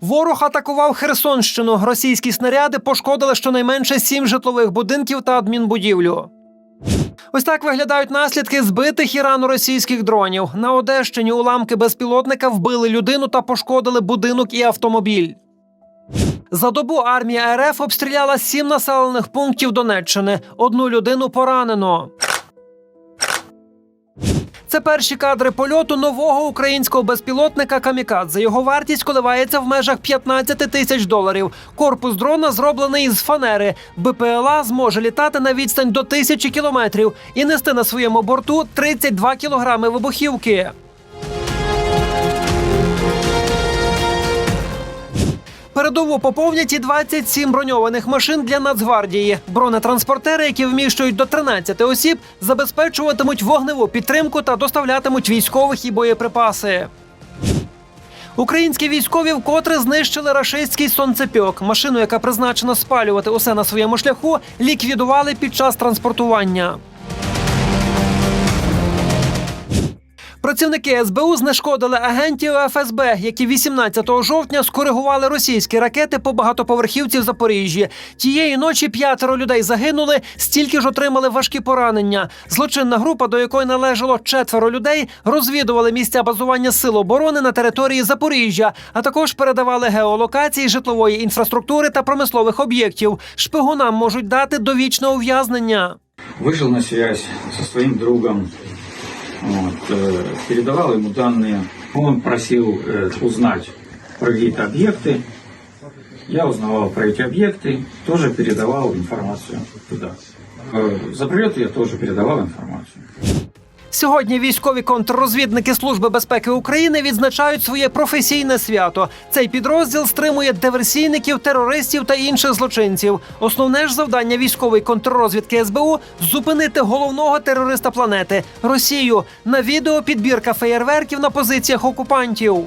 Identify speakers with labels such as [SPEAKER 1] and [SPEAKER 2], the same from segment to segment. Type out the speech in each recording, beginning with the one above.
[SPEAKER 1] Ворог атакував Херсонщину. Російські снаряди пошкодили щонайменше сім житлових будинків та адмінбудівлю. Ось так виглядають наслідки збитих Ірану російських дронів. На Одещині уламки безпілотника вбили людину та пошкодили будинок і автомобіль. За добу армія РФ обстріляла сім населених пунктів Донеччини. Одну людину поранено. Це перші кадри польоту нового українського безпілотника Камікадзе. Його вартість коливається в межах 15 тисяч доларів. Корпус дрона зроблений із фанери. БПЛА зможе літати на відстань до тисячі кілометрів і нести на своєму борту 32 кілограми вибухівки. Передову поповнять і 27 броньованих машин для Нацгвардії. Бронетранспортери, які вміщують до 13 осіб, забезпечуватимуть вогневу підтримку та доставлятимуть військових і боєприпаси. Українські військові вкотре знищили рашистський сонцепьок. Машину, яка призначена спалювати усе на своєму шляху, ліквідували під час транспортування. Працівники СБУ знешкодили агентів ФСБ, які 18 жовтня скоригували російські ракети по багатоповерхівці в Запоріжжі. Тієї ночі п'ятеро людей загинули, стільки ж отримали важкі поранення. Злочинна група, до якої належало четверо людей, розвідували місця базування сил оборони на території Запоріжжя, а також передавали геолокації житлової інфраструктури та промислових об'єктів. Шпигунам можуть дати довічне ув'язнення.
[SPEAKER 2] вышел на связь со своим другом, вот, э, передавал ему данные. Он просил э, узнать про какие-то объекты. Я узнавал про эти объекты, тоже передавал информацию туда. Э, За прилет я тоже передавал информацию.
[SPEAKER 1] Сьогодні військові контррозвідники Служби безпеки України відзначають своє професійне свято. Цей підрозділ стримує диверсійників, терористів та інших злочинців. Основне ж завдання військової контррозвідки СБУ зупинити головного терориста планети Росію. На відео підбірка феєрверків на позиціях окупантів.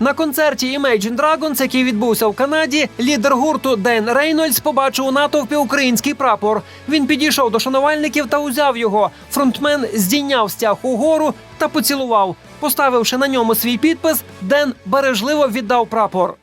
[SPEAKER 1] На концерті Imagine Dragons, який відбувся в Канаді, лідер гурту Ден Рейнольдс побачив у натовпі український прапор. Він підійшов до шанувальників та узяв його. Фронтмен здійняв стяг угору та поцілував. Поставивши на ньому свій підпис, Ден бережливо віддав прапор.